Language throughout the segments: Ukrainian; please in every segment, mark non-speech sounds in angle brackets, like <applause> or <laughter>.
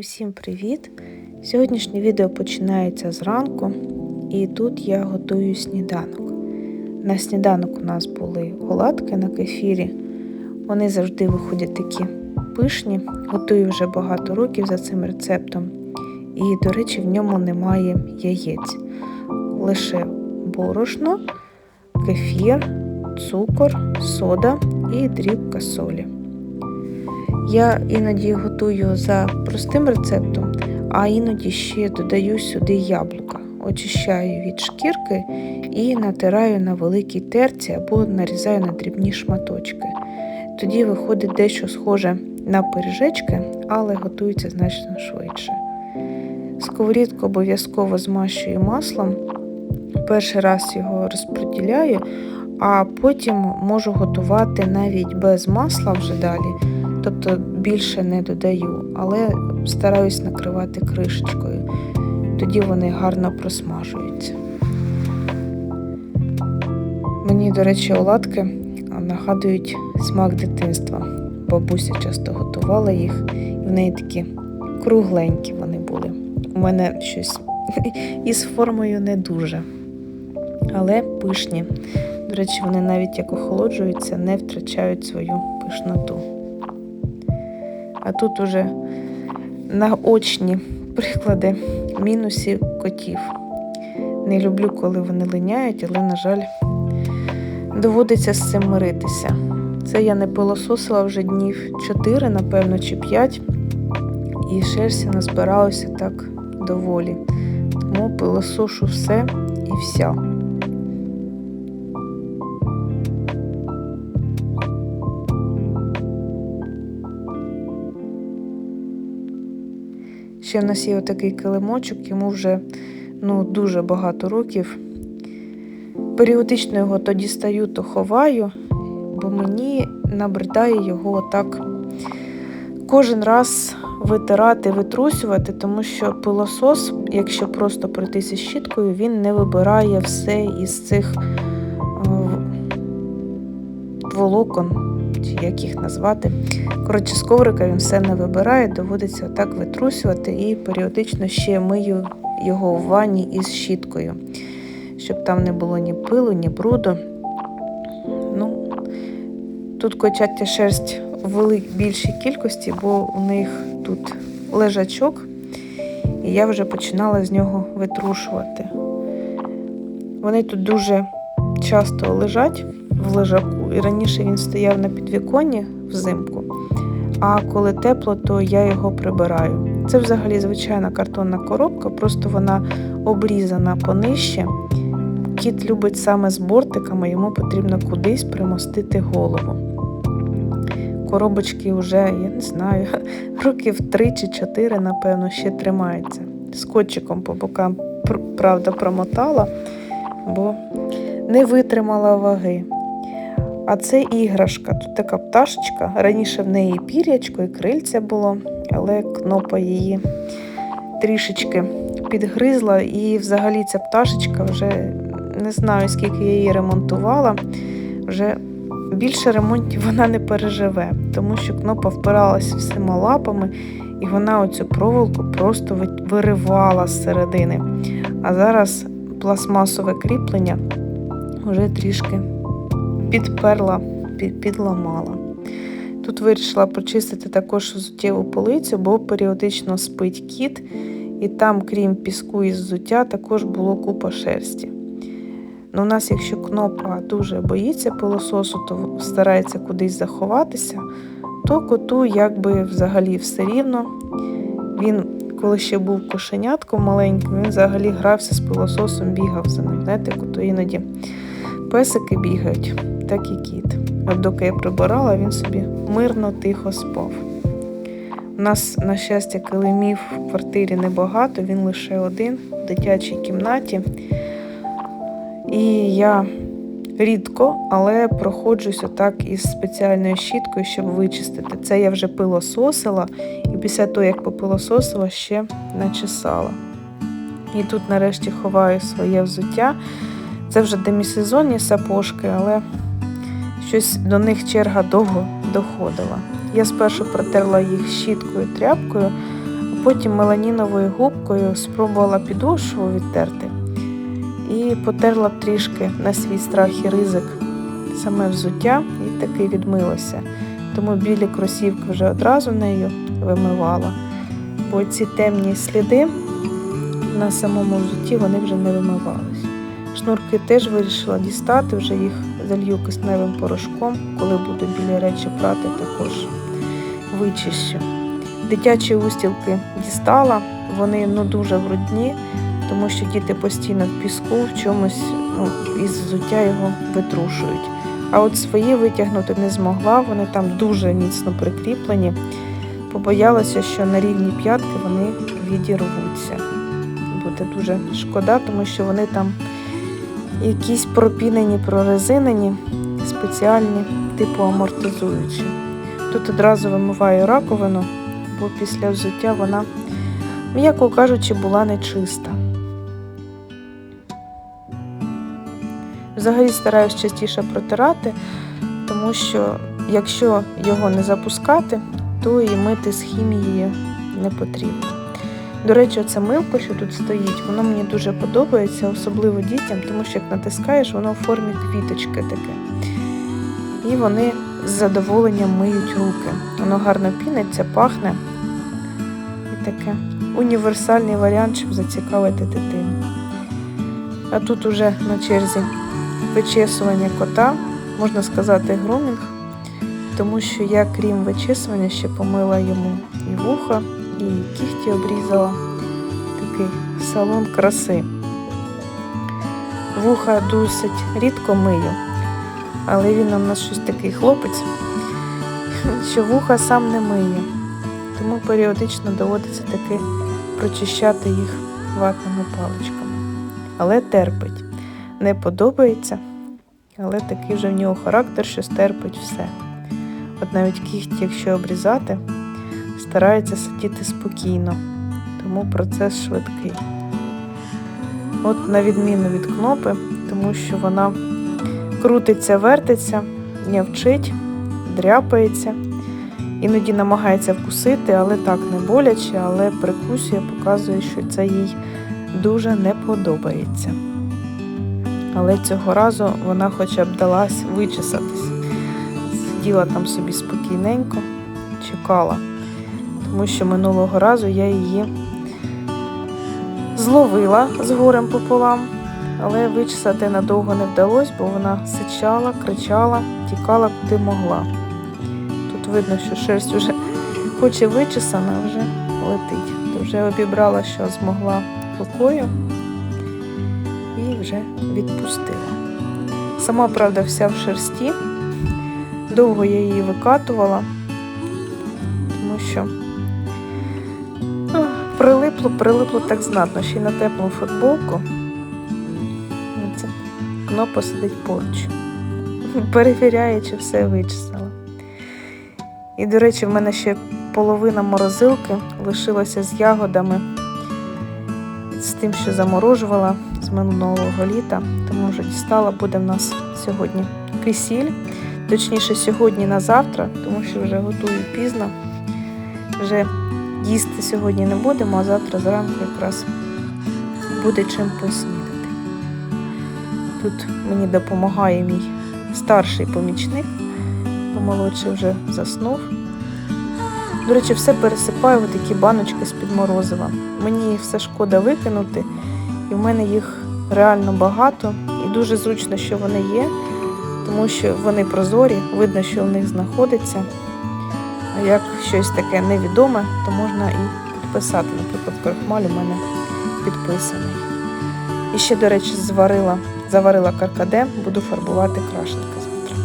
Усім привіт! Сьогоднішнє відео починається зранку, і тут я готую сніданок. На сніданок у нас були оладки на кефірі. Вони завжди виходять такі пишні. Готую вже багато років за цим рецептом. І, до речі, в ньому немає яєць. Лише борошно, кефір, цукор, сода і дрібка солі. Я іноді готую за простим рецептом, а іноді ще додаю сюди яблука. Очищаю від шкірки і натираю на великій терці або нарізаю на дрібні шматочки. Тоді виходить дещо схоже на пиріжечки, але готується значно швидше. Сковорідку обов'язково змащую маслом. Перший раз його розподіляю, а потім можу готувати навіть без масла вже далі тобто більше не додаю, але стараюсь накривати кришечкою. Тоді вони гарно просмажуються. Мені, до речі, оладки нагадують смак дитинства. Бабуся часто готувала їх, і в неї такі кругленькі вони були. У мене щось <laughs> із формою не дуже, але пишні. До речі, вони навіть як охолоджуються, не втрачають свою пишноту. А тут уже наочні приклади мінусів котів. Не люблю, коли вони линяють, але, на жаль, доводиться з цим миритися. Це я не пилососила вже днів 4, напевно, чи 5, і шерсті назбиралося так доволі. Тому пилосошу все і вся. Ще в нас є отакий килимочок, йому вже ну, дуже багато років. Періодично його то дістаю, то ховаю, бо мені набридає його так кожен раз витирати, витрусювати, тому що пилосос, якщо просто пройтися щіткою, він не вибирає все із цих волокон чи як їх назвати. Коротше, з коврика він все не вибирає, доводиться отак витрусювати і періодично ще мию його в ванні із щіткою, щоб там не було ні пилу, ні бруду. Ну, Тут котяття шерсть в більшій кількості, бо у них тут лежачок, і я вже починала з нього витрушувати. Вони тут дуже часто лежать в лежаку. І раніше він стояв на підвіконні взимку, а коли тепло, то я його прибираю. Це взагалі звичайна картонна коробка, просто вона обрізана понижче. Кіт любить саме з бортиками, йому потрібно кудись примостити голову. Коробочки вже, я не знаю, <laughs> років 3 чи 4, напевно, ще тримаються. Скотчиком по бокам, правда, промотала, бо не витримала ваги. А це іграшка. Тут така пташечка. Раніше в неї пір'ячко і крильця було, але кнопа її трішечки підгризла. І взагалі ця пташечка вже не знаю, скільки я її ремонтувала. Вже більше ремонтів вона не переживе, тому що кнопа впиралася всіма лапами, і вона оцю проволоку просто виривала з середини. А зараз пластмасове кріплення вже трішки підперла, підламала. Тут вирішила почистити також взуттєву полицю, бо періодично спить кіт, і там, крім піску і взуття, також було купа шерсті. Ну, У нас, якщо кнопа дуже боїться пилососу, то старається кудись заховатися, то коту якби взагалі все рівно. Він, коли ще був кошенятком маленьким, він взагалі грався з пилососом, бігав за ним. Знаєте, кото іноді песики бігають так і кіт. От доки я прибирала, він собі мирно, тихо спав. У нас, на щастя, килимів в квартирі небагато, він лише один в дитячій кімнаті. І я рідко, але проходжусь отак із спеціальною щіткою, щоб вичистити. Це я вже пилососила, і після того, як попилососила, ще начесала. І тут нарешті ховаю своє взуття. Це вже демісезонні сапожки, але Щось до них черга довго доходила. Я спершу протерла їх щіткою тряпкою, а Потім меланіновою губкою спробувала підошву відтерти і потерла трішки на свій страх і ризик саме взуття і таки відмилося. Тому білі кросівки вже одразу нею вимивала. Бо ці темні сліди на самому взутті вони вже не вимивались. Шнурки теж вирішила дістати, вже їх залью кисневим порошком, коли буду білі речі прати, також вичищу. Дитячі устілки дістала, вони ну дуже брудні, тому що діти постійно в піску, в чомусь ну, із взуття його витрушують. А от свої витягнути не змогла, вони там дуже міцно прикріплені. Побоялася, що на рівні п'ятки вони відірвуться. Буде дуже шкода, тому що вони там якісь пропінені, прорезинені, спеціальні, типу амортизуючі. Тут одразу вимиваю раковину, бо після взуття вона, м'яко кажучи, була нечиста. Взагалі стараюсь частіше протирати, тому що якщо його не запускати, то і мити з хімією не потрібно. До речі, це милко, що тут стоїть, воно мені дуже подобається, особливо дітям, тому що як натискаєш, воно в формі квіточки таке. І вони з задоволенням миють руки. Воно гарно піниться, пахне. І таке універсальний варіант, щоб зацікавити дитину. А тут уже на черзі вичесування кота, можна сказати, грумінг, тому що я, крім вичесування, ще помила йому і вуха, і кігті обрізала такий салон краси. Вуха досить рідко мию, але він у нас щось такий хлопець, що вуха сам не миє. Тому періодично доводиться таки прочищати їх ватними паличками. Але терпить. Не подобається, але такий вже в нього характер, що стерпить все. От навіть кіхті, якщо обрізати, старається сидіти спокійно, тому процес швидкий. От на відміну від кнопи, тому що вона крутиться, вертиться, нявчить, дряпається, іноді намагається вкусити, але так не боляче, але прикусує, показує, що це їй дуже не подобається. Але цього разу вона хоча б далась вичесатись. Сиділа там собі спокійненько, чекала тому що минулого разу я її зловила з горем пополам, але вичесати надовго не вдалося, бо вона сичала, кричала, тікала куди могла. Тут видно, що шерсть вже хоч і вичесана, вже летить. То вже обібрала, що змогла рукою і вже відпустила. Сама, правда, вся в шерсті. Довго я її викатувала, тому що Прилипло, прилипло так знатно, ще й на теплу футболку. Це кнопа сидить поруч. <laughs> Перевіряє, чи все вичесала. І, до речі, в мене ще половина морозилки лишилася з ягодами, з тим, що заморожувала з минулого літа, тому вже дістала, буде в нас сьогодні кисіль. Точніше, сьогодні на завтра, тому що вже готую пізно. Вже Їсти сьогодні не будемо, а завтра зранку якраз буде чим поснідати. Тут мені допомагає мій старший помічник, бо молодший вже заснув. До речі, все пересипаю в такі баночки з-під морозива. Мені їх все шкода викинути, і в мене їх реально багато і дуже зручно, що вони є, тому що вони прозорі, видно, що в них знаходиться. Як щось таке невідоме, то можна і підписати. Наприклад, крахмаль у мене підписаний. І ще, до речі, зварила, заварила каркаде, буду фарбувати крашенки завтра.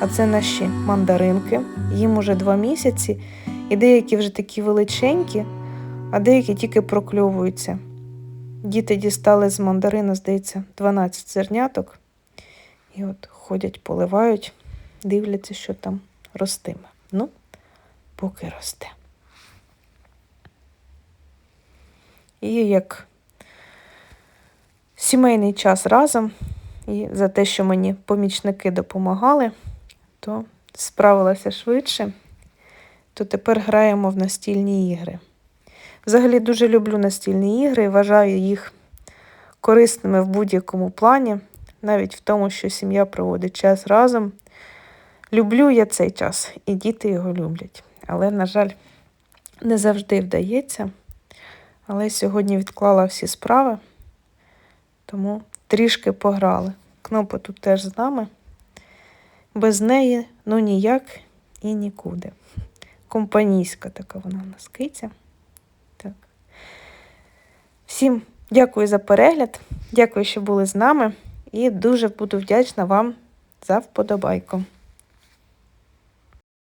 А це наші мандаринки. Їм уже два місяці, і деякі вже такі величенькі, а деякі тільки прокльовуються. Діти дістали з мандарина, здається, 12 зерняток. І от ходять, поливають, дивляться, що там ростиме. Ну, поки росте. І як сімейний час разом, і за те, що мені помічники допомагали, то справилася швидше, то тепер граємо в настільні ігри. Взагалі дуже люблю настільні ігри і вважаю їх корисними в будь-якому плані, навіть в тому, що сім'я проводить час разом. Люблю я цей час, і діти його люблять. Але, на жаль, не завжди вдається. Але сьогодні відклала всі справи, тому трішки пограли. Кнопа тут теж з нами. Без неї ну ніяк і нікуди. Компанійська така вона в нас киця. Так. Всім дякую за перегляд, дякую, що були з нами, і дуже буду вдячна вам за вподобайку.